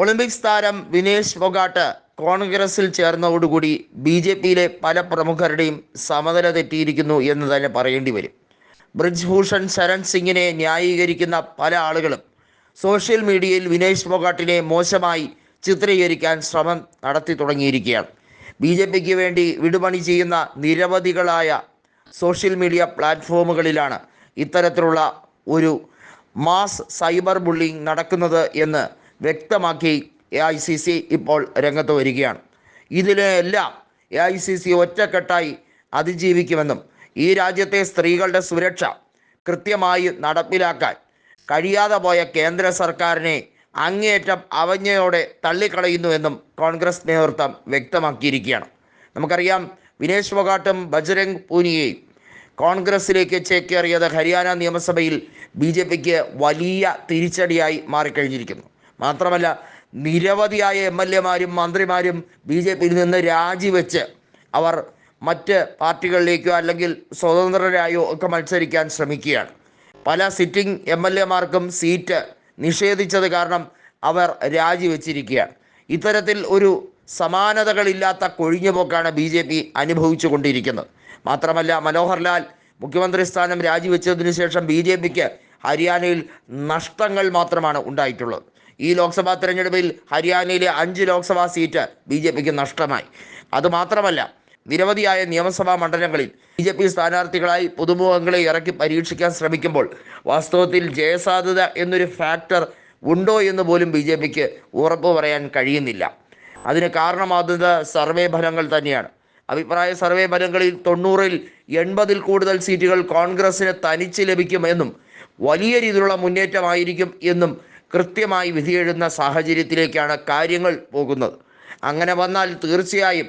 Olympics താരം വിനേഷ് ഫൊഗാട്ട് കോൺഗ്രസിൽ ചേർന്നതോടുകൂടി B J പിയിലെ പല പ്രമുഖരുടെയും സമനില തെറ്റിയിരിക്കുന്നു എന്ന് തന്നെ പറയേണ്ടി വരും. ബ്രിജ്ഭൂഷൺ ശരൺ സിംഗിനെ ന്യായീകരിക്കുന്ന പല ആളുകളും സോഷ്യൽ മീഡിയയിൽ വിനേഷ് ഫൊഗാട്ടിനെ മോശമായി ചിത്രീകരിക്കാൻ ശ്രമം നടത്തി തുടങ്ങിയിരിക്കുകയാണ്. ബി ജെ പിക്ക് വേണ്ടി വിടുപണി ചെയ്യുന്ന നിരവധികളായ സോഷ്യൽ മീഡിയ പ്ലാറ്റ്ഫോമുകളിലാണ് ഇത്തരത്തിലുള്ള ഒരു മാസ് സൈബർ ബുള്ളിങ് നടക്കുന്നത് എന്ന് വ്യക്തമാക്കി എ ഐ സി സി ഇപ്പോൾ രംഗത്ത് വരികയാണ്. ഇതിനെല്ലാം എ ഐ സി സി ഒറ്റക്കെട്ടായി അതിജീവിക്കുമെന്നും ഈ രാജ്യത്തെ സ്ത്രീകളുടെ സുരക്ഷ കൃത്യമായി നടപ്പിലാക്കാൻ കഴിയാതെ പോയ കേന്ദ്ര സർക്കാരിനെ അങ്ങേയറ്റം അവജ്ഞയോടെ തള്ളിക്കളയുന്നുവെന്നും കോൺഗ്രസ് നേതൃത്വം വ്യക്തമാക്കിയിരിക്കുകയാണ്. നമുക്കറിയാം വിനേഷ് ഫൊഗാട്ടും ബജ്രംഗ് പൂനിയെയും കോൺഗ്രസിലേക്ക് ചേക്കേറിയത് ഹരിയാന നിയമസഭയിൽ ബി ജെ പിക്ക് വലിയ തിരിച്ചടിയായി മാറിക്കഴിഞ്ഞിരിക്കുന്നു. മാത്രമല്ല നിരവധിയായ എം എൽ എമാരും മന്ത്രിമാരും ബി ജെ പിയിൽ നിന്ന് രാജിവെച്ച് അവർ മറ്റ് പാർട്ടികളിലേക്കോ അല്ലെങ്കിൽ സ്വതന്ത്രരായോ ഒക്കെ മത്സരിക്കാൻ ശ്രമിക്കുകയാണ്. പല സിറ്റിംഗ് എം എൽ എമാർക്കും സീറ്റ് നിഷേധിച്ചത് കാരണം അവർ രാജിവെച്ചിരിക്കുകയാണ്. ഇത്തരത്തിൽ ഒരു സമാനതകളില്ലാത്ത കൊഴിഞ്ഞുപോക്കാണ് ബി ജെ പി അനുഭവിച്ചു കൊണ്ടിരിക്കുന്നത് മാത്രമല്ല മനോഹർലാൽ മുഖ്യമന്ത്രി സ്ഥാനം രാജിവെച്ചതിനു ശേഷം ബി ജെ പിക്ക് ഹരിയാനയിൽ നഷ്ടങ്ങൾ മാത്രമാണ് ഉണ്ടായിട്ടുള്ളത്. ഈ ലോക്സഭാ തെരഞ്ഞെടുപ്പിൽ ഹരിയാനയിലെ അഞ്ച് ലോക്സഭാ സീറ്റ് ബി ജെ പിക്ക് നഷ്ടമായി. അതുമാത്രമല്ല നിരവധിയായ നിയമസഭാ മണ്ഡലങ്ങളിൽ ബി ജെ പി സ്ഥാനാർത്ഥികളായി പുതുമുഖങ്ങളെ ഇറക്കി പരീക്ഷിക്കാൻ ശ്രമിക്കുമ്പോൾ വാസ്തവത്തിൽ ജയസാധ്യത എന്നൊരു ഫാക്ടർ ഉണ്ടോ എന്ന് പോലും ബി ജെ പിക്ക് ഉറപ്പ് പറയാൻ കഴിയുന്നില്ല. അതിന് കാരണമാകുന്നത് സർവേ ഫലങ്ങൾ തന്നെയാണ്. അഭിപ്രായ സർവേ ഫലങ്ങളിൽ തൊണ്ണൂറിൽ എൺപതിൽ കൂടുതൽ സീറ്റുകൾ കോൺഗ്രസിന് തനിച്ച് ലഭിക്കുമെന്നും വലിയ രീതിയിലുള്ള മുന്നേറ്റമായിരിക്കും എന്നും കൃത്യമായി വിധിയെഴുന്ന സാഹചര്യത്തിലേക്കാണ് കാര്യങ്ങൾ പോകുന്നത്. അങ്ങനെ വന്നാൽ തീർച്ചയായും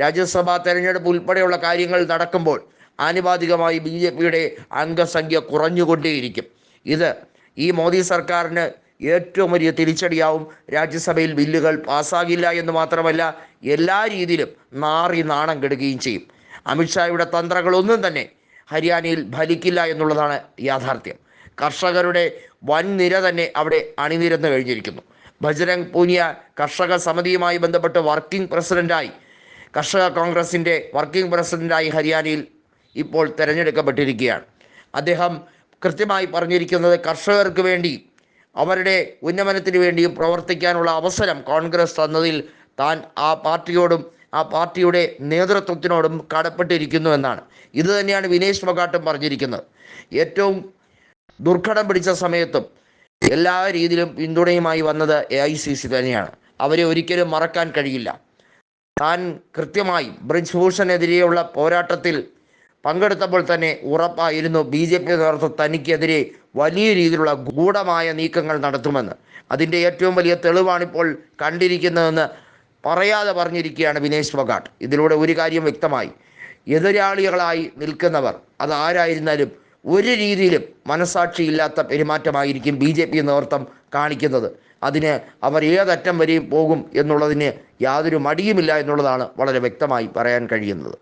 രാജ്യസഭാ തെരഞ്ഞെടുപ്പ് ഉൾപ്പെടെയുള്ള കാര്യങ്ങൾ നടക്കുമ്പോൾ ആനുപാതികമായി ബി ജെ പിയുടെ അംഗസംഖ്യ കുറഞ്ഞുകൊണ്ടേയിരിക്കും. ഇത് ഈ മോദി സർക്കാരിന് ഏറ്റവും വലിയ തിരിച്ചടിയാവും. രാജ്യസഭയിൽ ബില്ലുകൾ പാസ്സാകില്ല എന്ന് മാത്രമല്ല എല്ലാ രീതിയിലും നാറി നാണം കെടുകയും ചെയ്യും. അമിത്ഷായുടെ തന്ത്രങ്ങളൊന്നും തന്നെ ഹരിയാനയിൽ ഫലിക്കില്ല എന്നുള്ളതാണ് യാഥാർത്ഥ്യം. കർഷകരുടെ വൻ നിര തന്നെ അവിടെ അണിനിരന്ന് കഴിഞ്ഞിരിക്കുന്നു. ബജരംഗ് പൂനിയ കർഷക സമിതിയുമായി ബന്ധപ്പെട്ട് വർക്കിംഗ് പ്രസിഡന്റായി കർഷക കോൺഗ്രസിന്റെ വർക്കിംഗ് പ്രസിഡന്റായി ഹരിയാനയിൽ ഇപ്പോൾ തിരഞ്ഞെടുക്കപ്പെട്ടിരിക്കുകയാണ്. അദ്ദേഹം കൃത്യമായി പറഞ്ഞിരിക്കുന്നത് കർഷകർക്ക് വേണ്ടി അവരുടെ ഉന്നമനത്തിന് വേണ്ടിയും പ്രവർത്തിക്കാനുള്ള അവസരം കോൺഗ്രസ് തന്നതിൽ താൻ ആ പാർട്ടിയോടും ആ പാർട്ടിയുടെ നേതൃത്വത്തിനോടും കടപ്പെട്ടിരിക്കുന്നു എന്നാണ്. ഇത് തന്നെയാണ് വിനേഷ് ഫോഗാട്ടും പറഞ്ഞിരിക്കുന്നത്. ഏറ്റവും ദുർഘടം പിടിച്ച സമയത്തും എല്ലാ രീതിയിലും പിന്തുണയുമായി വന്നത് എ ഐ സി സി തന്നെയാണ്. അവരെ ഒരിക്കലും മറക്കാൻ കഴിയില്ല. താൻ കൃത്യമായി ബ്രിജ് ഭൂഷണെതിരെയുള്ള പോരാട്ടത്തിൽ പങ്കെടുത്തപ്പോൾ തന്നെ ഉറപ്പായിരുന്നു ബി ജെ പി നേതൃത്വം തനിക്കെതിരെ വലിയ രീതിയിലുള്ള ഗൂഢമായ നീക്കങ്ങൾ നടത്തുമെന്ന്. അതിന്റെ ഏറ്റവും വലിയ തെളിവാണിപ്പോൾ കണ്ടിരിക്കുന്നതെന്ന് പറയാതെ പറഞ്ഞിരിക്കുകയാണ് വിനേഷ് ഫൊഗാട്ട് ഇതിലൂടെ ഒരു കാര്യം വ്യക്തമായി. എതിരാളികളായി നിൽക്കുന്നവർ അതാരായിരുന്നാലും ഒരു രീതിയിലും മനസാക്ഷിയില്ലാത്ത പെരുമാറ്റമായിരിക്കും ബി ജെ പി നേതൃത്വം കാണിക്കുന്നത്. അതിന് അവർ ഏതറ്റം വരെയും പോകും എന്നുള്ളതിന് യാതൊരു മടിയുമില്ല എന്നുള്ളതാണ് വളരെ വ്യക്തമായി പറയാൻ കഴിയുന്നത്.